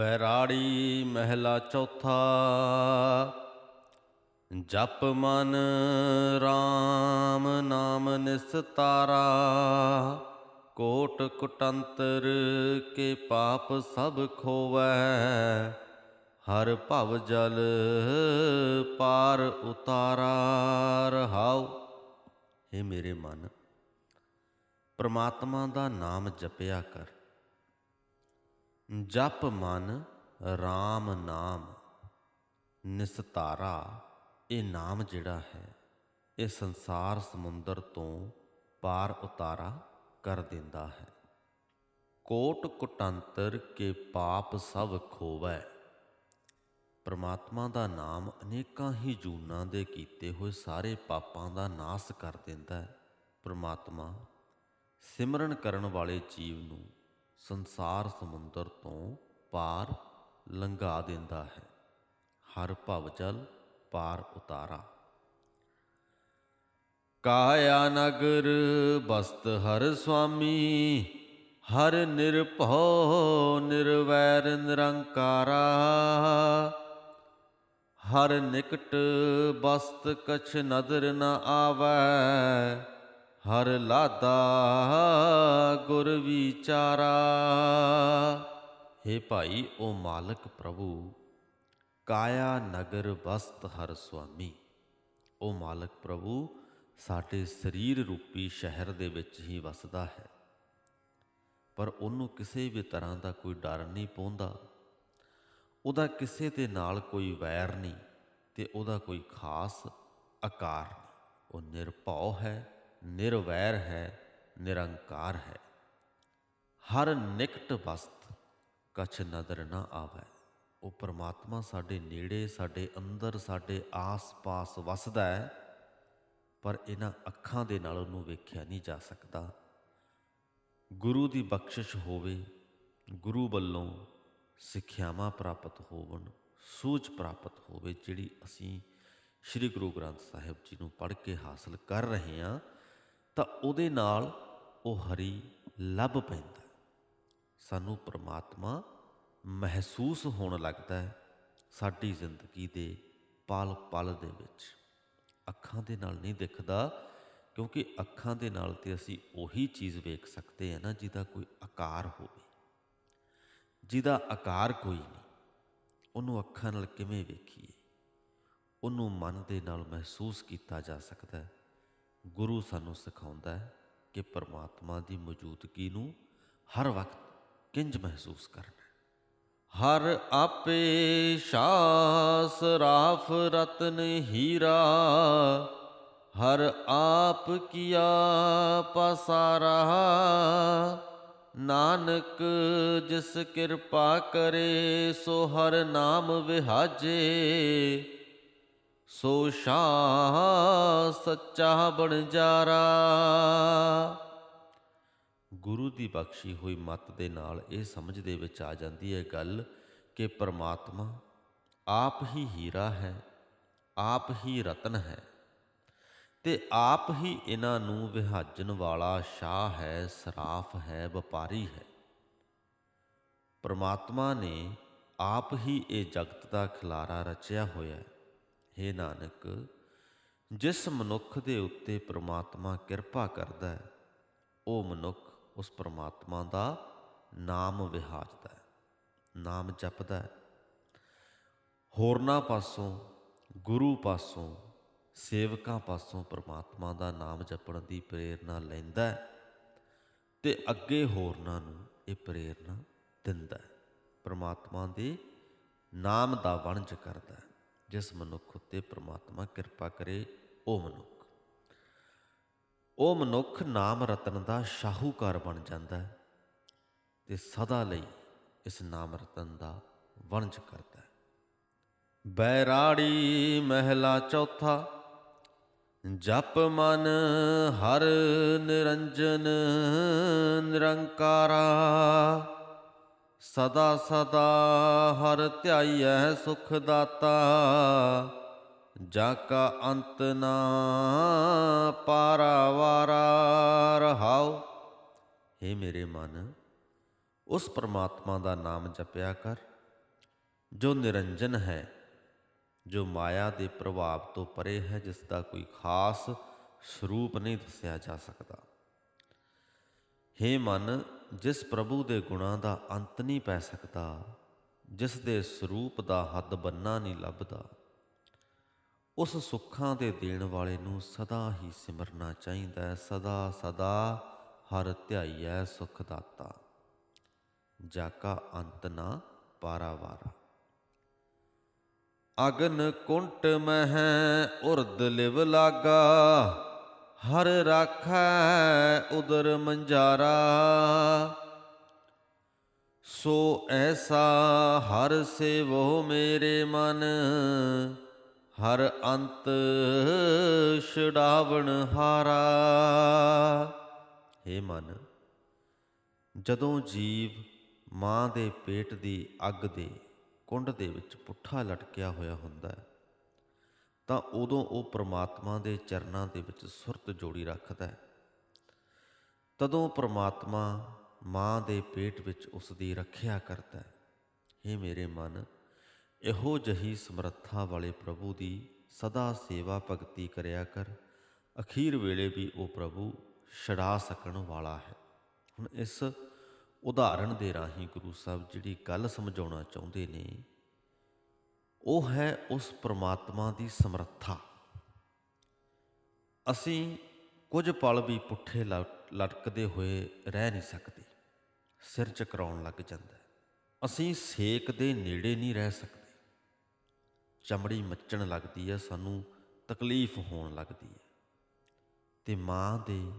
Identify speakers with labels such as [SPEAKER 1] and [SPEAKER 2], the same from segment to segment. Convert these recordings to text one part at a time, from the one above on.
[SPEAKER 1] ਪੈਰਾੜੀ ਮਹਿਲਾ ਚੌਥਾ, ਜਪ ਮਨ RAM ਨਾਮ ਨਿਸਤਾਰਾ ਕੋਟ ਕੁਟੰਤਰ ਕੇ ਪਾਪ ਸਭ ਖੋਵੈ, ਹਰ ਭਵ ਜਲ ਪਾਰ ਉਤਾਰਾ, ਰਹਾਉ। हे ਮੇਰੇ ਮਨ, ਪ੍ਰਮਾਤਮਾ ਦਾ ਨਾਮ ਜਪਿਆ ਕਰ। ਜਪ ਮਨ RAM ਨਾਮ, ਨਿਸਤਾਰਾ, ਇਹ ਨਾਮ ਜਿਹੜਾ ਹੈ, ਇਹ ਸੰਸਾਰ ਸਮੁੰਦਰ ਤੋਂ ਪਾਰ ਉਤਾਰਾ ਕਰ ਦਿੰਦਾ ਹੈ। ਕੋਟ ਕੁਟੰਤਰ ਕੇ ਪਾਪ ਸਭ ਖੋਵੈ। ਪਰਮਾਤਮਾ ਦਾ ਨਾਮ ਅਨੇਕਾਂ ਹੀ ਜੂਨਾਂ ਦੇ ਕੀਤੇ ਹੋਏ ਸਾਰੇ ਪਾਪਾਂ ਦਾ ਨਾਸ ਕਰ ਦਿੰਦਾ ਹੈ। ਪਰਮਾਤਮਾ ਸਿਮਰਨ ਕਰਨ ਵਾਲੇ ਜੀਵ ਨੂੰ ਸੰਸਾਰ ਸਮੁੰਦਰ ਤੋਂ ਪਾਰ ਲੰਘਾ ਦਿੰਦਾ ਹੈ। ਹਰ ਭਵ ਜਲ ਪਾਰ ਉਤਾਰਾ। ਕਾਇਆ ਨਗਰ ਬਸਤ ਹਰ ਸੁਆਮੀ ਹਰ ਨਿਰਭਉ ਨਿਰਵੈਰ ਨਿਰੰਕਾਰਾ। ਹਰ ਨਿਕਟ ਬਸਤ ਕਛ ਨਦਰ ਨ ਆਵੈ ਹਰ ਲਾਦਾ ਗੁਰ ਵਿਚਾਰਾ। हे ਭਾਈ ਉਹ ਮਾਲਕ ਪ੍ਰਭੂ, ਕਾਇਆ ਨਗਰ ਵਸਤ ਹਰ ਸੁਆਮੀ। ਉਹ ਮਾਲਕ ਪ੍ਰਭੂ, ਸਾਡੇ ਸਰੀਰ ਰੂਪੀ ਸ਼ਹਿਰ ਦੇ ਵਿੱਚ ਹੀ ਵਸਦਾ ਹੈ। ਪਰ ਉਹਨੂੰ ਕਿਸੇ ਵੀ ਤਰ੍ਹਾਂ ਦਾ ਕੋਈ ਡਰ ਨਹੀਂ ਪਹੁੰਦਾ ਉਹਦਾ ਕਿਸੇ ਦੇ ਨਾਲ ਕੋਈ ਵੈਰ ਨਹੀਂ ਤੇ ਉਹਦਾ ਕੋਈ ਖਾਸ ਆਕਾਰ ਨਹੀਂ। ਉਹ ਨਿਰਭਉ ਹੈ ਨਿਰਵੈਰ ਹੈ, ਨਿਰੰਕਾਰ ਹੈ। ਹਰ ਨਿਕਟ ਵਸਤ ਕਛ ਨਦਰ ਨਾ ਆਵੇ। ਉਹ ਪ੍ਰਮਾਤਮਾ ਸਾਡੇ ਨੇੜੇ, ਸਾਡੇ ਅੰਦਰ, ਸਾਡੇ ਆਸ-ਪਾਸ ਵਸਦਾ ਹੈ, ਪਰ ਇਹਨਾਂ ਅੱਖਾਂ ਦੇ ਨਾਲ ਉਹਨੂੰ ਵੇਖਿਆ ਨਹੀਂ ਜਾ ਸਕਦਾ। ਗੁਰੂ ਦੀ ਬਖਸ਼ਿਸ਼ ਹੋਵੇ, ਗੁਰੂ ਵੱਲੋਂ ਸਿੱਖਿਆਵਾਂ ਪ੍ਰਾਪਤ ਹੋਵਣ, ਸੂਝ ਪ੍ਰਾਪਤ ਹੋਵੇ, ਜਿਹੜੀ ਅਸੀਂ ਸ੍ਰੀ ਗੁਰੂ ਗ੍ਰੰਥ ਸਾਹਿਬ ਜੀ ਨੂੰ ਪੜ੍ਹ ਕੇ ਹਾਸਲ ਕਰ ਰਹੇ ਹਾਂ ਤਾਂ ਉਹਦੇ ਨਾਲ ਉਹ ਹਰੀ ਲੱਭ ਪੈਂਦਾ। ਸਾਨੂੰ ਪ੍ਰਮਾਤਮਾ ਮਹਿਸੂਸ ਹੋਣ ਲੱਗਦਾ ਹੈ ਸਾਡੀ ਜ਼ਿੰਦਗੀ ਦੇ ਪਲ ਪਲ ਦੇ ਵਿੱਚ। ਅੱਖਾਂ ਦੇ ਨਾਲ ਨਹੀਂ ਦਿਖਦਾ, ਕਿਉਂਕਿ ਅੱਖਾਂ ਦੇ ਨਾਲ ਤੇ ਅਸੀਂ ਉਹੀ ਚੀਜ਼ ਵੇਖ ਸਕਦੇ ਹਾਂ ਨਾ ਜਿਹਦਾ ਕੋਈ ਆਕਾਰ ਹੋਵੇ। ਜਿਹਦਾ ਆਕਾਰ ਕੋਈ ਨਹੀਂ। ਉਹਨੂੰ ਅੱਖਾਂ ਨਾਲ ਕਿਵੇਂ ਵੇਖੀਏ? ਉਹਨੂੰ ਮਨ ਦੇ ਨਾਲ ਮਹਿਸੂਸ ਕੀਤਾ ਜਾ ਸਕਦਾ ਹੈ। ਗੁਰੂ ਸਾਨੂੰ ਸਿਖਾਉਂਦਾ ਹੈ ਕਿ ਪਰਮਾਤਮਾ ਦੀ ਮੌਜੂਦਗੀ ਨੂੰ ਹਰ ਵਕਤ ਕਿੰਜ ਮਹਿਸੂਸ ਕਰਨਾ ਹਰ ਆਪੇ ਸ਼ਾਸ ਰਾਫ ਰਤਨ ਹੀਰਾ, ਹਰ ਆਪ ਕੀਆ ਪਸਾਰਾ, ਨਾਨਕ ਜਿਸ ਕਿਰਪਾ ਕਰੇ ਸੋ ਹਰ ਨਾਮ ਵਿਹਾਜੇ। ਸੋ ਸ਼ਾਹ ਸੱਚਾ ਬਣਜਾਰਾ ਗੁਰੂ ਦੀ ਬਖਸ਼ੀ ਹੋਈ ਮਤ ਦੇ ਨਾਲ ਇਹ ਸਮਝ ਦੇ ਵਿੱਚ ਆ ਜਾਂਦੀ ਹੈ ਗੱਲ ਕਿ ਪਰਮਾਤਮਾ ਆਪ ਹੀ ਹੀਰਾ ਹੈ, ਆਪ ਹੀ ਰਤਨ ਹੈ ਤੇ ਆਪ ਹੀ ਇਹਨਾਂ ਨੂੰ ਵਿਹਾਜਣ ਵਾਲਾ ਸ਼ਾਹ ਹੈ, ਸਰਾਫ ਹੈ, ਵਪਾਰੀ ਹੈ। ਪਰਮਾਤਮਾ ਨੇ ਆਪ ਹੀ ਇਹ ਜਗਤ ਦਾ ਖਿਲਾਰਾ ਰਚਿਆ ਹੋਇਆ ਹੈ। हे ਨਾਨਕ, ਜਿਸ ਮਨੁੱਖ ਦੇ ਉੱਤੇ ਪ੍ਰਮਾਤਮਾ ਕਿਰਪਾ ਕਰਦਾ ਹੈ, ਉਹ ਮਨੁੱਖ ਉਸ ਪ੍ਰਮਾਤਮਾ ਦਾ ਨਾਮ ਵਿਹਾਜਦਾ ਹੈ, ਨਾਮ ਜਪਦਾ ਹੈ। ਹੋਰਨਾਂ ਪਾਸੋਂ, ਗੁਰੂ ਪਾਸੋਂ, ਸੇਵਕਾਂ ਪਾਸੋਂ ਪ੍ਰਮਾਤਮਾ ਦਾ ਨਾਮ ਜਪਣ ਦੀ ਪ੍ਰੇਰਣਾ ਲੈਂਦਾ ਹੈ ਤੇ ਅੱਗੇ ਹੋਰਨਾਂ ਨੂੰ ਇਹ ਪ੍ਰੇਰਣਾ ਦਿੰਦਾ ਹੈ, ਪ੍ਰਮਾਤਮਾ ਦੇ ਨਾਮ ਦਾ ਵਣਜ ਕਰਦਾ ਹੈ। ਜਿਸ ਮਨੁੱਖ ਉੱਤੇ ਪ੍ਰਮਾਤਮਾ ਕਿਰਪਾ ਕਰੇ, ਉਹ ਮਨੁੱਖ। ਉਹ ਮਨੁੱਖ ਨਾਮ ਰਤਨ ਦਾ ਸ਼ਾਹੂਕਾਰ ਬਣ ਜਾਂਦਾ ਹੈ ਤੇ ਸਦਾ ਲਈ ਇਸ ਨਾਮ ਰਤਨ ਦਾ ਵਣਜ ਕਰਦਾ ਹੈ। ਬੈਰਾੜੀ ਮਹਿਲਾ ਚੌਥਾ, ਜਪ ਮਨ ਹਰ ਨਿਰੰਜਨ ਨਿਰੰਕਾਰਾ। ਸਦਾ ਸਦਾ ਹਰ ਧਿਆਈਐ ਸੁਖ ਦਾਤਾ ਜਾ ਕਾ ਅੰਤ ਨਾ ਪਾਰਾਵਾਰਾ ਰਹਾਉ। हे ਮੇਰੇ ਮਨ, ਉਸ ਪਰਮਾਤਮਾ ਦਾ ਨਾਮ ਜਪਿਆ ਕਰ, ਜੋ ਨਿਰੰਜਨ ਹੈ, ਜੋ ਮਾਇਆ ਦੇ ਪ੍ਰਭਾਵ ਤੋਂ ਪਰੇ ਹੈ ਜਿਸ ਦਾ ਕੋਈ ਖਾਸ ਸਰੂਪ ਨਹੀਂ ਦੱਸਿਆ ਜਾ ਸਕਦਾ। ਹੇ ਮਨ, ਜਿਸ ਪ੍ਰਭੂ ਦੇ ਗੁਣਾਂ ਦਾ ਅੰਤ ਨਹੀਂ ਪੈ ਸਕਦਾ, ਜਿਸ ਦੇ ਸਰੂਪ ਦਾ ਹੱਦ ਬੰਨਾ ਨਹੀਂ ਲੱਭਦਾ, ਉਸ ਸੁੱਖਾਂ ਦੇ ਦੇਣ ਵਾਲੇ ਨੂੰ ਸਦਾ ਹੀ ਸਿਮਰਨਾ ਚਾਹੀਦਾ ਹੈ, ਸਦਾ ਸਦਾ ਹਰ ਧਿਆਈਐ ਸੁਖ ਦਾਤਾ ਜਾਕਾ ਅੰਤ ਨਾ ਪਾਰਾਵਾਰਾ। ਅਗਨ ਕੁੰਟ ਮਹਿ, ਉਰਦ ਲਿਵ ਲਾਗਾ ਹਰ ਰਾਖੈ ਉਦਰ ਮੰਜਾਰਾ। ਸੋ ਐਸਾ ਹਰ ਸੇਵੋ ਮੇਰੇ ਮਨ, ਹਰ ਅੰਤ ਛਡਾਵਣ ਹਾਰਾ। ਹੇ ਮਨ, ਜਦੋਂ ਜੀਵ ਮਾਂ ਦੇ ਪੇਟ ਦੀ ਅੱਗ ਦੇ ਕੁੰਡ ਦੇ ਵਿੱਚ ਪੁੱਠਾ ਲਟਕਿਆ ਹੋਇਆ ਹੁੰਦਾ ਹੈ ਤਾਂ ਉਦੋਂ ਉਹ ਪ੍ਰਮਾਤਮਾ ਦੇ ਚਰਨਾਂ ਦੇ ਵਿੱਚ ਸੁਰਤ ਜੋੜੀ ਰੱਖਦਾ ਹੈ। ਤਦੋਂ ਪ੍ਰਮਾਤਮਾ ਮਾਂ ਦੇ ਪੇਟ ਵਿੱਚ ਉਸ ਦੀ ਰੱਖਿਆ ਕਰਦਾ ਹੈ। हे ਮੇਰੇ ਮਨ, ਇਹੋ ਜਹੀ ਸਮਰੱਥਾ ਵਾਲੇ ਪ੍ਰਭੂ ਦੀ ਸਦਾ ਸੇਵਾ ਭਗਤੀ ਕਰਿਆ ਕਰ। ਅਖੀਰ ਵੇਲੇ ਵੀ ਉਹ ਪ੍ਰਭੂ ਛਡਾ ਸਕਣ ਵਾਲਾ ਹੈ। ਹੁਣ ਇਸ ਉਦਾਹਰਣ ਦੇ ਰਾਹੀਂ ਗੁਰੂ ਸਾਹਿਬ ਜਿਹੜੀ ਗੱਲ ਸਮਝਾਉਣਾ ਚਾਹੁੰਦੇ ਨੇ ਉਹ ਹੈ ਉਸ ਪ੍ਰਮਾਤਮਾ ਦੀ ਸਮਰੱਥਾ। ਅਸੀਂ ਕੁਝ ਪਲ ਵੀ ਪੁੱਠੇ ਲਟਕਦੇ ਹੋਏ ਰਹਿ ਨਹੀਂ ਸਕਦੇ। ਸਿਰ ਚਕਰਾਉਣ ਲੱਗ ਜਾਂਦਾ ਅਸੀਂ ਸੇਕ ਦੇ ਨੇੜੇ ਨਹੀਂ ਰਹਿ ਸਕਦੇ। ਚਮੜੀ ਮੱਚਣ ਲੱਗਦੀ ਹੈ, ਸਾਨੂੰ ਤਕਲੀਫ ਹੋਣ ਲੱਗਦੀ ਹੈ। ਤੇ ਮਾਂ ਦੇ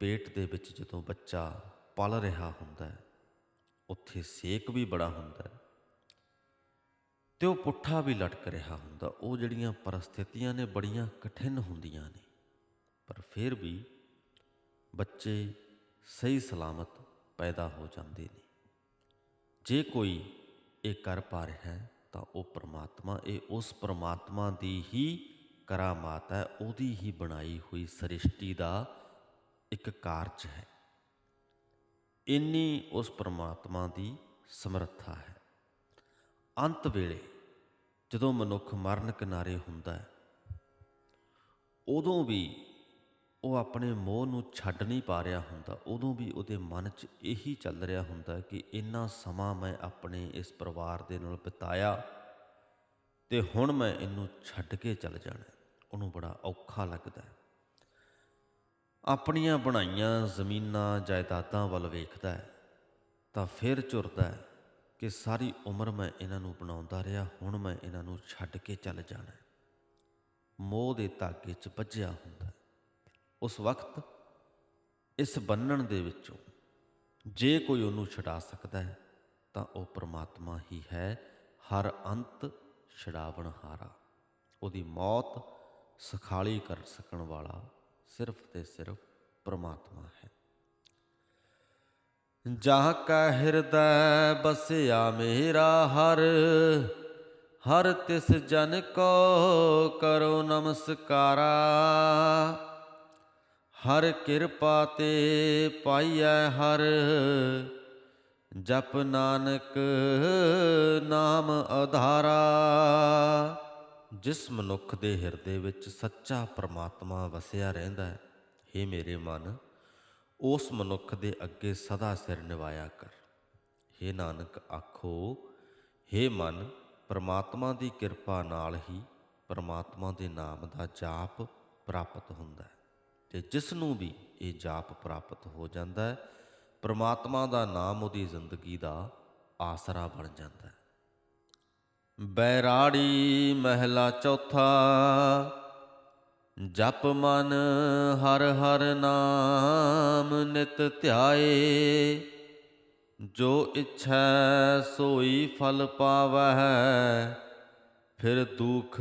[SPEAKER 1] ਪੇਟ ਦੇ ਵਿੱਚ ਜਦੋਂ ਬੱਚਾ ਪਲ ਰਿਹਾ ਹੁੰਦਾ ਉੱਥੇ ਸੇਕ ਵੀ ਬੜਾ ਹੁੰਦਾ ਤੇ ਉਹ ਪੁੱਠਾ ਵੀ ਲਟਕ ਰਿਹਾ ਹੁੰਦਾ। ਉਹ ਜਿਹੜੀਆਂ ਪਰਿਸਥਿਤੀਆਂ ਨੇ ਬੜੀਆਂ ਕਠਿਨ ਹੁੰਦੀਆਂ ਨੇ। ਪਰ ਫਿਰ ਵੀ ਬੱਚੇ ਸਹੀ ਸਲਾਮਤ ਪੈਦਾ ਹੋ ਜਾਂਦੇ ਨੇ। ਜੇ ਕੋਈ ਇਹ ਕਰ ਪਾ ਰਿਹਾ ਹੈ, ਤਾਂ ਉਹ ਪ੍ਰਮਾਤਮਾ, ਇਹ ਉਸ ਪ੍ਰਮਾਤਮਾ ਦੀ ਹੀ ਕਰਾਮਾਤ ਹੈ। ਉਹਦੀ ਹੀ ਬਣਾਈ ਹੋਈ ਸ੍ਰਿਸ਼ਟੀ ਦਾ ਇੱਕ ਕਾਰਜ ਹੈ। ਇੰਨੀ ਉਸ ਪ੍ਰਮਾਤਮਾ ਦੀ ਸਮਰੱਥਾ ਹੈ। ਅੰਤ ਵੇਲੇ ਜਦੋਂ ਮਨੁੱਖ ਮਰਨ ਕਿਨਾਰੇ ਹੁੰਦਾ ਹੈ, ਉਦੋਂ ਵੀ ਉਹ ਆਪਣੇ ਮੋਹ ਨੂੰ ਛੱਡ ਨਹੀਂ ਪਾ ਰਿਹਾ ਹੁੰਦਾ, ਉਦੋਂ ਵੀ ਉਹਦੇ ਮਨ 'ਚ ਇਹੀ ਚੱਲ ਰਿਹਾ ਹੁੰਦਾ ਕਿ ਇੰਨਾ ਸਮਾਂ ਮੈਂ ਆਪਣੇ ਇਸ ਪਰਿਵਾਰ ਦੇ ਨਾਲ ਬਿਤਾਇਆ ਤੇ ਹੁਣ ਮੈਂ ਇਹਨੂੰ ਛੱਡ ਕੇ ਚੱਲ ਜਾਣਾ ਉਹਨੂੰ ਬੜਾ ਔਖਾ ਲੱਗਦਾ ਹੈ। ਆਪਣੀਆਂ ਬਣਾਈਆਂ ਜ਼ਮੀਨਾਂ, ਜਾਇਦਾਦਾਂ ਵੱਲ ਵੇਖਦਾ ਹੈ ਤਾਂ ਫਿਰ ਝੁਰਦਾ ਹੈ। ਕਿ ਸਾਰੀ ਉਮਰ ਮੈਂ ਇਹਨਾਂ ਨੂੰ ਬਣਾਉਂਦਾ ਰਿਹਾ, ਹੁਣ ਮੈਂ ਇਹਨਾਂ ਨੂੰ ਛੱਡ ਕੇ ਚੱਲ ਜਾਣਾ ਮੋਹ ਦੇ ਧਾਗੇ 'ਚ ਵੱਜਿਆ ਹੁੰਦਾ ਉਸ ਵਕਤ ਇਸ ਬੰਨਣ ਦੇ ਵਿੱਚੋਂ ਜੇ ਕੋਈ ਉਹਨੂੰ ਛਡਾ ਸਕਦਾ ਹੈ, ਤਾਂ ਉਹ ਪ੍ਰਮਾਤਮਾ ਹੀ ਹੈ, ਹਰ ਅੰਤ ਛਡਾਵਣ ਹਾਰਾ। ਉਹਦੀ ਮੌਤ ਸਖਾਲੀ ਕਰ ਸਕਣ ਵਾਲਾ ਸਿਰਫ ਤੇ ਸਿਰਫ ਪ੍ਰਮਾਤਮਾ ਹੈ। ਜਹਾਂ ਕਾ ਹਿਰਦੈ ਬਸਿਆ ਮੇਰਾ ਹਰ ਹਰ ਤਿਸ ਜਨ ਕੋ ਕਰੋ ਨਮਸਕਾਰਾ। ਹਰ ਕਿਰਪਾ ਤੇ ਪਾਈਐ ਹਰ, ਜਪ ਨਾਨਕ ਨਾਮ ਆਧਾਰਾ ਜਿਸ ਮਨੁੱਖ ਦੇ ਹਿਰਦੇ ਵਿੱਚ ਸੱਚਾ ਪ੍ਰਮਾਤਮਾ ਵਸਿਆ ਰਹਿੰਦਾ ਹੈ हे ਮੇਰੇ ਮਨ ਉਸ ਮਨੁੱਖ ਦੇ ਅੱਗੇ ਸਦਾ ਸਿਰ ਨਿਵਾਇਆ ਕਰ। हे ਨਾਨਕ, ਆਖੋ हे ਮਨ, ਪਰਮਾਤਮਾ ਦੀ ਕਿਰਪਾ ਨਾਲ ਹੀ ਪਰਮਾਤਮਾ ਦੇ ਨਾਮ ਦਾ ਜਾਪ ਪ੍ਰਾਪਤ ਹੁੰਦਾ ਹੈ ਤੇ ਜਿਸ ਨੂੰ ਵੀ ਇਹ ਜਾਪ ਪ੍ਰਾਪਤ ਹੋ ਜਾਂਦਾ ਹੈ, ਪ੍ਰਮਾਤਮਾ ਦਾ ਨਾਮ ਉਹਦੀ ਜ਼ਿੰਦਗੀ ਦਾ ਆਸਰਾ ਬਣ ਜਾਂਦਾ ਹੈ। ਬੈਰਾੜੀ ਮਹਿਲਾ ਚੌਥਾ ਜਪ ਮਨ ਹਰ ਹਰ ਨਾਮ ਨਿਤ ਧਿਆਏ, ਜੋ ਇੱਛਾ ਸੋਈ ਫਲ ਪਾਵੈ ਫਿਰ ਦੁਖ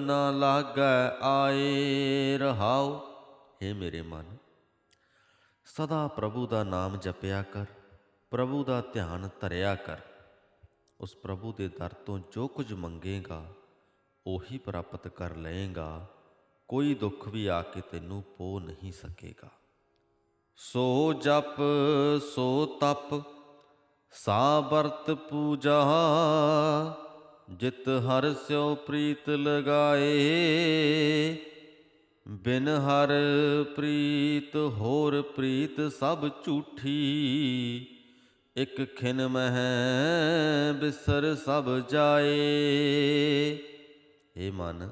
[SPEAKER 1] ਨਾ ਲਾਗੈ ਆਏ ਰਹਾਉ। हे ਮੇਰੇ ਮਨ, ਸਦਾ ਪ੍ਰਭੂ ਦਾ ਨਾਮ ਜਪਿਆ ਕਰ, ਪ੍ਰਭੂ ਦਾ ਧਿਆਨ ਧਰਿਆ ਕਰ। ਉਸ ਪ੍ਰਭੂ ਦੇ ਦਰ ਤੋਂ ਜੋ ਕੁਝ ਮੰਗੇਗਾ ਉਹੀ ਪ੍ਰਾਪਤ ਕਰ ਲਏਗਾ, ਕੋਈ ਦੁੱਖ ਵੀ ਆ ਕੇ ਤੈਨੂੰ ਪੋ ਨਹੀਂ ਸਕੇਗਾ। ਸੋ ਜਪ, ਸੋ ਤਪ ਸਾ ਵਰਤ ਪੂਜਾ, ਜਿਤ ਹਰ ਸਿਓ ਪ੍ਰੀਤ ਲਗਾਏ। ਬਿਨ ਹਰ ਪ੍ਰੀਤ ਹੋਰ ਪ੍ਰੀਤ ਸਭ ਝੂਠੀ, ਇਕ ਖਿਨ ਮਹਿ ਬਿਸਰ ਸਭ ਜਾਏ। ਏ ਮਨ,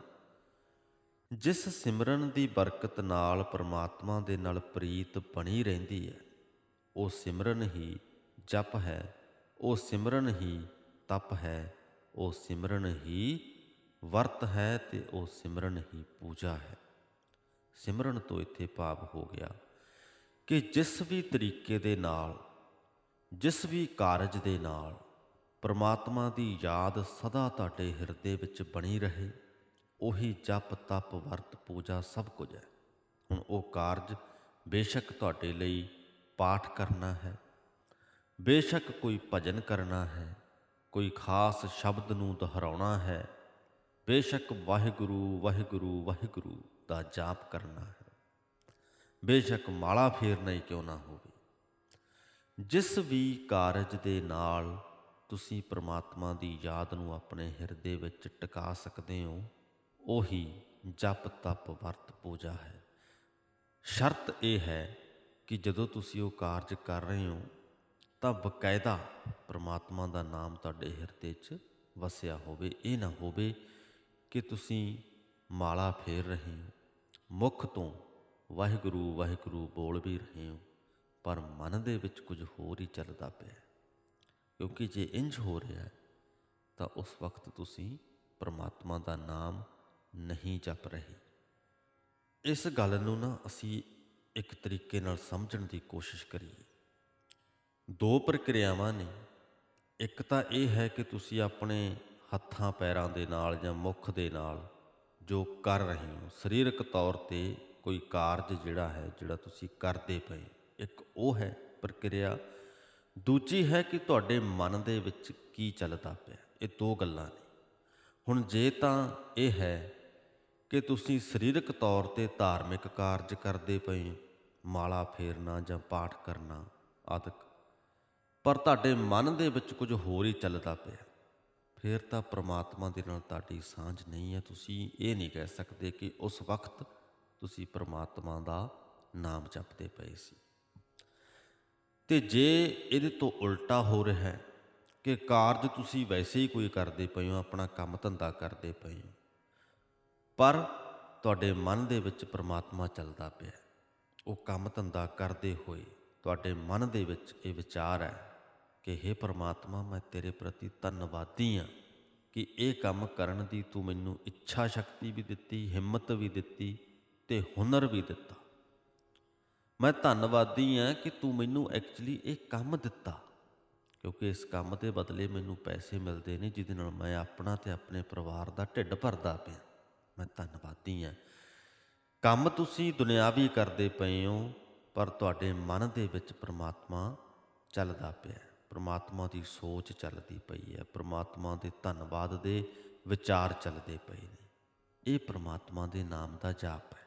[SPEAKER 1] ਜਿਸ ਸਿਮਰਨ ਦੀ ਬਰਕਤ ਨਾਲ ਪਰਮਾਤਮਾ ਦੇ ਨਾਲ ਪ੍ਰੀਤ ਬਣੀ ਰਹਿੰਦੀ ਹੈ, ਉਹ ਸਿਮਰਨ ਹੀ ਜਪ ਹੈ, ਉਹ ਸਿਮਰਨ ਹੀ ਤਪ ਹੈ, ਉਹ ਸਿਮਰਨ ਹੀ ਵਰਤ ਹੈ ਤੇ ਉਹ ਸਿਮਰਨ ਹੀ ਪੂਜਾ ਹੈ। ਸਿਮਰਨ ਤੋਂ ਇੱਥੇ ਭਾਵ ਹੋ ਗਿਆ ਕਿ ਜਿਸ ਵੀ ਤਰੀਕੇ ਦੇ ਨਾਲ, ਜਿਸ ਵੀ ਕਾਰਜ ਦੇ ਨਾਲ ਪਰਮਾਤਮਾ ਦੀ ਯਾਦ ਸਦਾ ਤੁਹਾਡੇ ਹਿਰਦੇ ਵਿੱਚ ਬਣੀ ਰਹੇ, ਉਹੀ ਜਪ ਤਪ ਵਰਤ ਪੂਜਾ ਸਭ ਕੁਝ ਹੈ। ਹੁਣ ਉਹ ਕਾਰਜ ਬੇਸ਼ੱਕ ਤੁਹਾਡੇ ਲਈ ਪਾਠ ਕਰਨਾ ਹੈ। ਬੇਸ਼ੱਕ ਕੋਈ ਭਜਨ ਕਰਨਾ ਹੈ, ਕੋਈ ਖਾਸ ਸ਼ਬਦ ਨੂੰ ਦੁਹਰਾਉਣਾ ਹੈ, ਬੇਸ਼ੱਕ ਵਾਹਿਗੁਰੂ ਵਾਹਿਗੁਰੂ ਵਾਹਿਗੁਰੂ ਦਾ ਜਾਪ ਕਰਨਾ ਹੈ। ਬੇਸ਼ੱਕ ਮਾਲਾ ਫੇਰਨਾ ਹੀ ਕਿਉਂ ਨਾ ਹੋਵੇ। ਜਿਸ ਵੀ ਕਾਰਜ ਦੇ ਨਾਲ ਤੁਸੀਂ ਪ੍ਰਮਾਤਮਾ ਦੀ ਯਾਦ ਨੂੰ ਆਪਣੇ ਹਿਰਦੇ ਵਿੱਚ ਟਿਕਾ ਸਕਦੇ ਹੋ, ਉਹੀ ਜਪ ਤਪ ਵਰਤ ਪੂਜਾ ਹੈ। ਸ਼ਰਤ ਇਹ ਹੈ ਕਿ ਜਦੋਂ ਤੁਸੀਂ ਉਹ ਕਾਰਜ ਕਰ ਰਹੇ ਹੋ, ਤਾਂ ਬਕਾਇਦਾ ਪ੍ਰਮਾਤਮਾ ਦਾ ਨਾਮ ਤੁਹਾਡੇ ਹਿਰਦੇ 'ਚ ਵਸਿਆ ਹੋਵੇ। ਇਹ ਨਾ ਹੋਵੇ ਕਿ ਤੁਸੀਂ ਮਾਲਾ ਫੇਰ ਰਹੇ ਹੋ, ਮੁਖ ਤੋਂ ਵਾਹਿਗੁਰੂ ਵਾਹਿਗੁਰੂ ਬੋਲ ਵੀ ਰਹੇ ਹੋ, ਪਰ ਮਨ ਦੇ ਵਿੱਚ ਕੁਝ ਹੋਰ ਹੀ ਚੱਲਦਾ ਪਿਆ। ਕਿਉਂਕਿ ਜੇ ਇੰਜ ਹੋ ਰਿਹਾ ਤਾਂ ਉਸ ਵਕਤ ਤੁਸੀਂ ਪਰਮਾਤਮਾ ਦਾ ਨਾਮ ਨਹੀਂ ਜਪ ਰਹੇ। ਇਸ ਗੱਲ ਨੂੰ ਨਾ ਅਸੀਂ ਇੱਕ ਤਰੀਕੇ ਨਾਲ ਸਮਝਣ ਦੀ ਕੋਸ਼ਿਸ਼ ਕਰੀਏ। ਦੋ ਪ੍ਰਕਿਰਿਆਵਾਂ ਨੇ। ਇੱਕ ਤਾਂ ਇਹ ਹੈ ਕਿ ਤੁਸੀਂ ਆਪਣੇ ਹੱਥਾਂ, ਪੈਰਾਂ ਦੇ ਨਾਲ ਜਾਂ ਮੁਖ ਦੇ ਨਾਲ ਜੋ ਕਰ ਰਹੇ ਹੋ, ਸਰੀਰਕ ਤੌਰ ਤੇ ਕੋਈ ਕਾਰਜ ਜਿਹੜਾ ਹੈ, ਜਿਹੜਾ ਤੁਸੀਂ ਕਰਦੇ ਪਏ, ਇੱਕ ਉਹ ਹੈ ਪ੍ਰਕਿਰਿਆ ਦੂਜੀ ਹੈ ਕਿ ਤੁਹਾਡੇ ਮਨ ਦੇ ਵਿੱਚ ਕੀ ਚੱਲਦਾ ਪਿਆ? ਇਹ ਦੋ ਗੱਲਾਂ ਨੇ। ਹੁਣ ਜੇ ਤਾਂ ਇਹ ਹੈ ਕਿ ਤੁਸੀਂ ਸਰੀਰਕ ਤੌਰ ਤੇ ਧਾਰਮਿਕ ਕਾਰਜ ਕਰਦੇ ਪਏ, ਮਾਲਾ ਫੇਰਨਾ ਜਾਂ ਪਾਠ ਕਰਨਾ, ਆਦਿਕ, ਪਰ ਤੁਹਾਡੇ ਮਨ ਦੇ ਵਿੱਚ ਕੁਝ ਹੋਰ ਹੀ ਚੱਲਦਾ ਪਿਆ। ਫਿਰ ਤਾਂ ਪ੍ਰਮਾਤਮਾ ਦੇ ਨਾਲ ਤੁਹਾਡੀ ਸਾਂਝ ਨਹੀਂ ਹੈ। ਤੁਸੀਂ ਇਹ ਨਹੀਂ ਕਹਿ ਸਕਦੇ ਕਿ ਉਸ ਵਕਤ ਤੁਸੀਂ ਪ੍ਰਮਾਤਮਾ ਦਾ ਨਾਮ ਜਪਦੇ ਪਏ ਸੀ। ਤੇ ਜੇ ਇਹਦੇ ਤੋਂ ਉਲਟਾ ਹੋ ਰਿਹਾ ਹੈ ਕਿ ਕਾਰਜ ਤੁਸੀਂ ਵੈਸੇ ਹੀ ਕੋਈ ਕਰਦੇ ਪਏ ਹੋ, ਆਪਣਾ ਕੰਮ ਧੰਦਾ ਕਰਦੇ ਪਏ ਹੋ, ਪਰ ਤੁਹਾਡੇ ਮਨ ਦੇ ਵਿੱਚ ਪ੍ਰਮਾਤਮਾ ਚੱਲਦਾ ਪਿਆ ਉਹ ਕੰਮ ਧੰਦਾ ਕਰਦੇ ਹੋਏ ਤੁਹਾਡੇ ਮਨ ਦੇ ਵਿੱਚ ਇਹ ਵਿਚਾਰ ਹੈ ਕਿ हे ਪ੍ਰਮਾਤਮਾ, ਮੈਂ ਤੇਰੇ ਪ੍ਰਤੀ ਧੰਨਵਾਦੀ ਹਾਂ ਕਿ ਇਹ ਕੰਮ ਕਰਨ ਦੀ ਤੂੰ ਮੈਨੂੰ ਇੱਛਾ ਸ਼ਕਤੀ ਵੀ ਦਿੱਤੀ, ਹਿੰਮਤ ਵੀ ਦਿੱਤੀ ਤੇ ਹੁਨਰ ਵੀ ਦਿੱਤਾ। ਮੈਂ ਧੰਨਵਾਦੀ ਹਾਂ ਕਿ ਤੂੰ ਮੈਨੂੰ ਐਕਚੁਅਲੀ ਇਹ ਕੰਮ ਦਿੱਤਾ। ਕਿਉਂਕਿ ਇਸ ਕੰਮ ਦੇ ਬਦਲੇ ਮੈਨੂੰ ਪੈਸੇ ਮਿਲਦੇ ਨੇ, ਜਿਹਦੇ ਨਾਲ ਮੈਂ ਆਪਣਾ ਤੇ ਆਪਣੇ ਪਰਿਵਾਰ ਦਾ ਢਿੱਡ ਭਰਦਾ ਪਿਆ। ਮੈਂ ਧੰਨਵਾਦੀ ਹਾਂ। ਕੰਮ ਤੁਸੀਂ ਦੁਨਿਆਵੀ ਕਰਦੇ ਪਏ ਹੋ, ਪਰ ਤੁਹਾਡੇ ਮਨ ਦੇ ਵਿੱਚ ਪ੍ਰਮਾਤਮਾ ਚੱਲਦਾ ਪਿਆ। ਪ੍ਰਮਾਤਮਾ ਦੀ ਸੋਚ ਚੱਲਦੀ ਪਈ ਹੈ। ਪ੍ਰਮਾਤਮਾ ਦੇ ਧੰਨਵਾਦ ਦੇ ਵਿਚਾਰ ਚੱਲਦੇ ਪਏ ਨੇ। ਇਹ ਪ੍ਰਮਾਤਮਾ ਦੇ ਨਾਮ ਦਾ ਜਾਪ ਹੈ।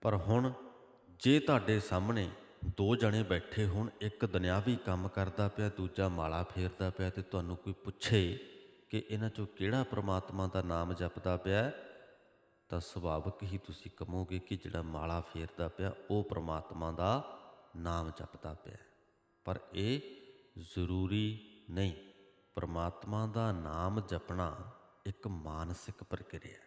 [SPEAKER 1] ਪਰ ਹੁਣ ਜੇ ਤੁਹਾਡੇ ਸਾਹਮਣੇ ਦੋ ਜਣੇ ਬੈਠੇ ਹੋਣ, ਇੱਕ ਦੁਨਿਆਵੀ ਕੰਮ ਕਰਦਾ ਪਿਆ, ਦੂਜਾ ਮਾਲਾ ਫੇਰਦਾ ਪਿਆ ਤੇ ਤੁਹਾਨੂੰ ਕੋਈ ਪੁੱਛੇ ਕਿ ਇਹਨਾਂ ਚੋਂ ਕਿਹੜਾ ਪ੍ਰਮਾਤਮਾ ਦਾ ਨਾਮ ਜਪਦਾ ਪਿਆ ਤਾਂ ਸੁਭਾਵਕ ਹੀ ਤੁਸੀਂ ਕਹੋਗੇ ਕਿ ਜਿਹੜਾ ਮਾਲਾ ਫੇਰਦਾ ਪਿਆ, ਉਹ ਪ੍ਰਮਾਤਮਾ ਦਾ ਨਾਮ ਜਪਦਾ ਪਿਆ ਪਰ ਇਹ ਜ਼ਰੂਰੀ ਨਹੀਂ। ਪ੍ਰਮਾਤਮਾ ਦਾ ਨਾਮ ਜਪਣਾ ਇੱਕ ਮਾਨਸਿਕ ਪ੍ਰਕਿਰਿਆ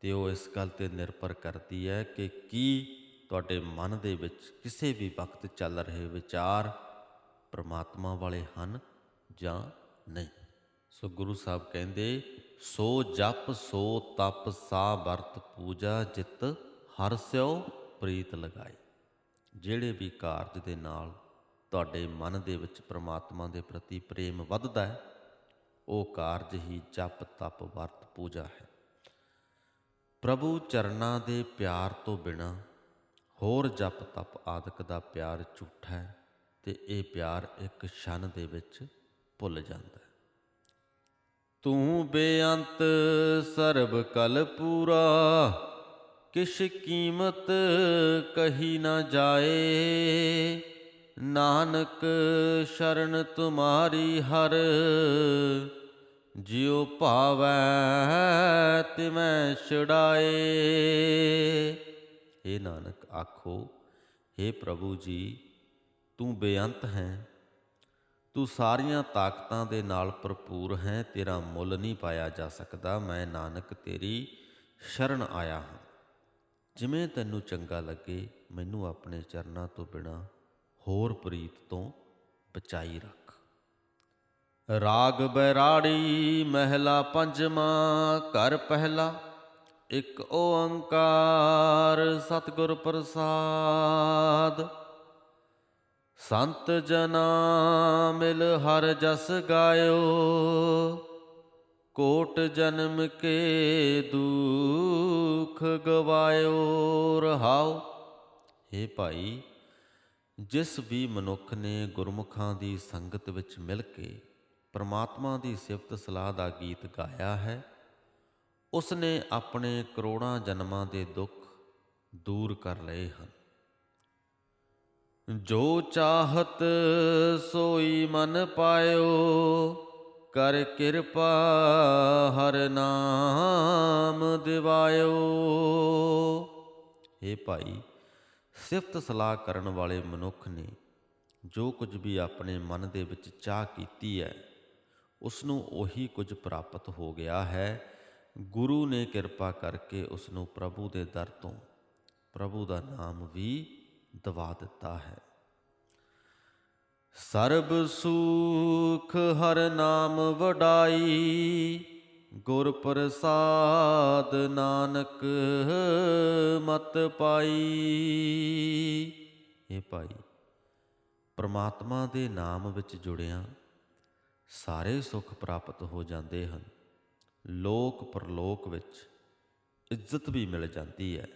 [SPEAKER 1] ਤੇ ਉਹ ਇਸ ਗੱਲ ਤੇ ਨਿਰਭਰ ਕਰਦੀ ਹੈ ਕਿ ਕੀ ਤੁਹਾਡੇ ਮਨ ਦੇ ਵਿੱਚ ਕਿਸੇ ਵੀ ਵਕਤ ਚੱਲ ਰਹੇ ਵਿਚਾਰ ਪ੍ਰਮਾਤਮਾ ਵਾਲੇ ਹਨ ਜਾਂ ਨਹੀਂ? ਸੋ ਗੁਰੂ ਸਾਹਿਬ ਕਹਿੰਦੇ, ਸੋ ਜਪ, ਸੋ ਤਪ, ਸਾ ਵਰਤ, ਪੂਜਾ ਜਿਤ, ਹਰ ਸਿਓ ਪ੍ਰੀਤ ਲਗਾਈ ਜਿਹੜੇ ਵੀ ਕਾਰਜ ਦੇ ਨਾਲ ਤੁਹਾਡੇ ਮਨ ਦੇ ਵਿੱਚ ਪ੍ਰਮਾਤਮਾ ਦੇ ਪ੍ਰਤੀ ਪ੍ਰੇਮ ਵੱਧਦਾ ਹੈ, ਉਹ ਕਾਰਜ ਹੀ ਜਪ, ਤਪ, ਵਰਤ, ਪੂਜਾ ਹੈ। ਪ੍ਰਭੂ ਚਰਨਾਂ ਦੇ ਪਿਆਰ ਤੋਂ ਬਿਨਾ ਹੋਰ ਜਪ ਤਪ ਆਦਿਕ ਦਾ ਪਿਆਰ ਝੂਠਾ ਹੈ ਤੇ ਇਹ ਪਿਆਰ ਇੱਕ ਛਨ ਦੇ ਵਿੱਚ ਭੁੱਲ ਜਾਂਦਾ ਹੈ। ਤੂੰ ਬੇਅੰਤ ਸਰਬ ਕਲ ਪੂਰਾ, ਕਿਛ ਕੀਮਤ ਕਹੀ ਨਾ ਜਾਏ। ਨਾਨਕ ਸ਼ਰਨ ਤੁਮਾਰੀ ਹਰ, ਜਿਉ ਭਾਵੈ ਤਿਮੈ ਛੁਡਾਏ। ਏ ਨਾਨਕ ਆਖੋ ਏ ਪ੍ਰਭੂ ਜੀ, ਤੂੰ ਬੇਅੰਤ ਹੈ। ਤੂੰ ਸਾਰੀਆਂ ਤਾਕਤਾਂ ਦੇ ਨਾਲ ਭਰਪੂਰ ਹੈ। ਤੇਰਾ ਮੁੱਲ ਨਹੀਂ ਪਾਇਆ ਜਾ ਸਕਦਾ। ਮੈਂ ਨਾਨਕ ਤੇਰੀ ਸ਼ਰਨ ਆਇਆ ਹਾਂ। ਜਿਵੇਂ ਤੈਨੂੰ ਚੰਗਾ ਲੱਗੇ, ਮੈਨੂੰ ਆਪਣੇ ਚਰਨਾਂ ਤੋਂ ਬਿਨਾ ਹੋਰ ਪ੍ਰੀਤ ਤੋਂ ਬਚਾਈ ਰੱਖ। ਰਾਗ ਬੈਰਾੜੀ ਮਹਿਲਾ ਪੰਜਵਾਂ, ਘਰ ਪਹਿਲਾ ਇੱਕ ਓੰਕਾਰ ਸਤਿਗੁਰ ਪ੍ਰਸਾਦ। ਸੰਤ ਜਨਾ ਮਿਲ ਹਰ ਜਸ ਗਾਇਓ, ਕੋਟ ਜਨਮ ਕੇ ਦੁਖ ਗਵਾਇਓ। ਰਹਾਓ हे ਭਾਈ, ਜਿਸ ਵੀ ਮਨੁੱਖ ਨੇ ਗੁਰਮੁਖਾਂ ਦੀ ਸੰਗਤ ਵਿੱਚ ਮਿਲ ਕੇ ਪ੍ਰਮਾਤਮਾ ਦੀ ਸਿਫਤ ਸਲਾਹ ਦਾ ਗੀਤ ਗਾਇਆ ਹੈ ਉਸ ਨੇ ਆਪਣੇ ਕਰੋੜਾਂ ਜਨਮਾਂ ਦੇ ਦੁੱਖ ਦੂਰ ਕਰ ਲਏ ਹਨ। ਜੋ ਚਾਹਤ ਸੋਈ ਮਨ ਪਾਇਓ, ਕਰ ਕਿਰਪਾ ਹਰ ਨਾਮ ਦਿਵਾਇਓ। हे ਭਾਈ, ਸਿਫਤ ਸਲਾਹ ਕਰਨ ਵਾਲੇ ਮਨੁੱਖ ਨੇ ਜੋ ਕੁਝ ਵੀ ਆਪਣੇ ਮਨ ਦੇ ਵਿੱਚ ਚਾਹ ਕੀਤੀ ਹੈ ਉਸ ਨੂੰ ਉਹੀ ਕੁਝ ਪ੍ਰਾਪਤ ਹੋ ਗਿਆ ਹੈ ਗੁਰੂ ਨੇ ਕਿਰਪਾ ਕਰਕੇ ਉਸ ਨੂੰ ਪ੍ਰਭੂ ਦੇ ਦਰ ਤੋਂ ਪ੍ਰਭੂ ਦਾ ਨਾਮ ਵੀ ਦਵਾ ਦਿੱਤਾ ਹੈ। ਸਰਬ ਸੁਖ ਹਰ ਨਾਮ ਵਡਾਈ, ਗੁਰ ਪ੍ਰਸਾਦ ਨਾਨਕ ਮਤ ਪਾਈ। ਇਹ ਭਾਈ, ਪ੍ਰਮਾਤਮਾ ਦੇ ਨਾਮ ਵਿੱਚ ਜੁੜਿਆਂ ਸਾਰੇ ਸੁੱਖ ਪ੍ਰਾਪਤ ਹੋ ਜਾਂਦੇ ਹਨ। ਲੋਕ ਪਰਲੋਕ ਵਿੱਚ ਇੱਜ਼ਤ ਵੀ ਮਿਲ ਜਾਂਦੀ ਹੈ।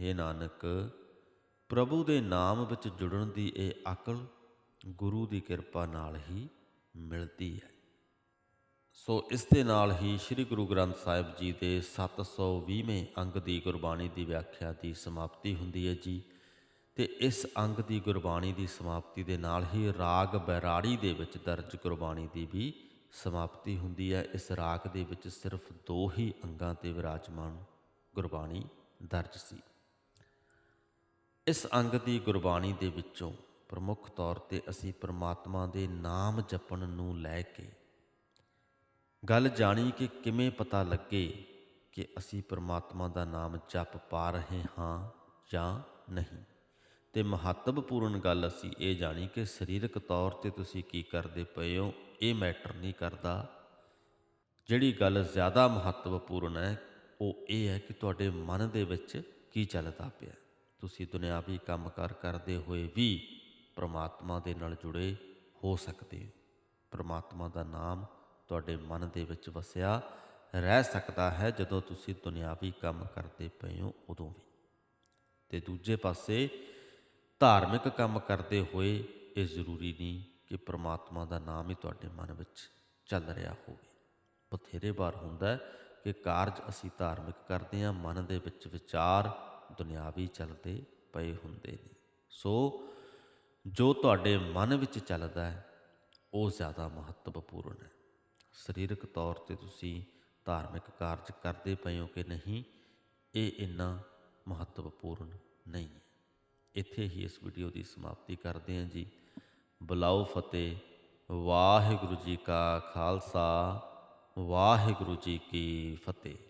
[SPEAKER 1] हे ਨਾਨਕ, ਪ੍ਰਭੂ ਦੇ ਨਾਮ ਵਿੱਚ ਜੁੜਨ ਦੀ ਇਹ ਅਕਲ ਗੁਰੂ ਦੀ ਕਿਰਪਾ ਨਾਲ ਹੀ ਮਿਲਦੀ ਹੈ। ਸੋ ਇਸ ਦੇ ਨਾਲ ਹੀ ਸ੍ਰੀ ਗੁਰੂ ਗ੍ਰੰਥ ਸਾਹਿਬ ਜੀ ਦੇ 720ਵੇਂ ਅੰਗ ਦੀ ਗੁਰਬਾਣੀ ਦੀ ਵਿਆਖਿਆ ਦੀ ਸਮਾਪਤੀ ਹੁੰਦੀ ਹੈ ਜੀ। ਤੇ ਇਸ ਅੰਗ ਦੀ ਗੁਰਬਾਣੀ ਦੀ ਸਮਾਪਤੀ ਦੇ ਨਾਲ ਹੀ ਰਾਗ ਬੈਰਾੜੀ ਦੇ ਵਿੱਚ ਦਰਜ ਗੁਰਬਾਣੀ ਦੀ ਵੀ ਸਮਾਪਤੀ ਹੁੰਦੀ ਹੈ। ਇਸ ਰਾਗ ਦੇ ਵਿੱਚ ਸਿਰਫ ਦੋ ਹੀ ਅੰਗਾਂ ਤੇ ਵਿਰਾਜਮਾਨ ਗੁਰਬਾਣੀ ਦਰਜ ਸੀ। ਇਸ ਅੰਗ ਦੀ ਗੁਰਬਾਣੀ ਦੇ ਵਿੱਚੋਂ ਪ੍ਰਮੁੱਖ ਤੌਰ ਤੇ ਅਸੀਂ ਪ੍ਰਮਾਤਮਾ ਦੇ ਨਾਮ ਜਪਣ ਨੂੰ ਲੈ ਕੇ ਗੱਲ ਜਾਣੀ ਕਿ ਕਿਵੇਂ ਪਤਾ ਲੱਗੇ ਕਿ ਅਸੀਂ ਪ੍ਰਮਾਤਮਾ ਦਾ ਨਾਮ ਜਪ ਪਾ ਰਹੇ ਹਾਂ ਜਾਂ ਨਹੀਂ। ਤੇ ਮਹੱਤਵਪੂਰਨ ਗੱਲ ਅਸੀਂ ਇਹ ਜਾਣੀ ਕਿ ਸਰੀਰਕ ਤੌਰ ਤੇ ਤੁਸੀਂ ਕੀ ਕਰਦੇ ਪਏ ਹੋ, ਇਹ ਮੈਟਰ ਨਹੀਂ ਕਰਦਾ। ਜਿਹੜੀ ਗੱਲ ਜ਼ਿਆਦਾ ਮਹੱਤਵਪੂਰਨ ਹੈ, ਉਹ ਇਹ ਹੈ ਕਿ ਤੁਹਾਡੇ ਮਨ ਦੇ ਵਿੱਚ ਕੀ ਚੱਲਦਾ ਪਿਆ। ਤੁਸੀਂ ਦੁਨਿਆਵੀ ਕੰਮਕਾਰ ਕਰਦੇ ਹੋਏ ਵੀ ਪ੍ਰਮਾਤਮਾ ਦੇ ਨਾਲ ਜੁੜੇ ਹੋ ਸਕਦੇ ਹੋ। ਪ੍ਰਮਾਤਮਾ ਦਾ ਨਾਮ ਤੁਹਾਡੇ ਮਨ ਦੇ ਵਿੱਚ ਵਸਿਆ ਰਹਿ ਸਕਦਾ ਹੈ ਜਦੋਂ ਤੁਸੀਂ ਦੁਨਿਆਵੀ ਕੰਮ ਕਰਦੇ ਪਏ ਹੋ ਉਦੋਂ ਵੀ। ਤੇ ਦੂਜੇ ਪਾਸੇ ਧਾਰਮਿਕ ਕੰਮ ਕਰਦੇ ਹੋਏ ਇਹ ਜ਼ਰੂਰੀ ਨਹੀਂ ਕਿ ਪ੍ਰਮਾਤਮਾ ਦਾ ਨਾਮ ਹੀ ਤੁਹਾਡੇ ਮਨ ਵਿੱਚ ਚੱਲ ਰਿਹਾ ਹੋਵੇ। ਬਥੇਰੇ ਵਾਰ ਹੁੰਦਾ ਕਿ ਕਾਰਜ ਅਸੀਂ ਧਾਰਮਿਕ ਕਰਦੇ ਹਾਂ, ਮਨ ਦੇ ਵਿੱਚ ਵਿਚਾਰ ਦੁਨਿਆਵੀ ਚੱਲਦੇ ਪਏ ਹੁੰਦੇ ਨੇ। ਸੋ ਜੋ ਤੁਹਾਡੇ ਮਨ ਵਿੱਚ ਚੱਲਦਾ ਹੈ, ਉਹ ਜ਼ਿਆਦਾ ਮਹੱਤਵਪੂਰਨ ਹੈ। ਸਰੀਰਕ ਤੌਰ ਤੇ ਤੁਸੀਂ ਧਾਰਮਿਕ ਕਾਰਜ ਕਰਦੇ ਪਏ ਹੋ ਕਿ ਨਹੀਂ, ਇਹ ਇੰਨਾ ਮਹੱਤਵਪੂਰਨ ਨਹੀਂ ਹੈ। ਇੱਥੇ ਹੀ ਇਸ ਵੀਡੀਓ ਦੀ ਸਮਾਪਤੀ ਕਰਦੇ ਹਾਂ ਜੀ। ਬੁਲਾਓ ਫਤਿਹ। ਵਾਹਿਗੁਰੂ ਜੀ ਕਾ ਖਾਲਸਾ। ਵਾਹਿਗੁਰੂ ਜੀ ਕੀ ਫਤਿਹ।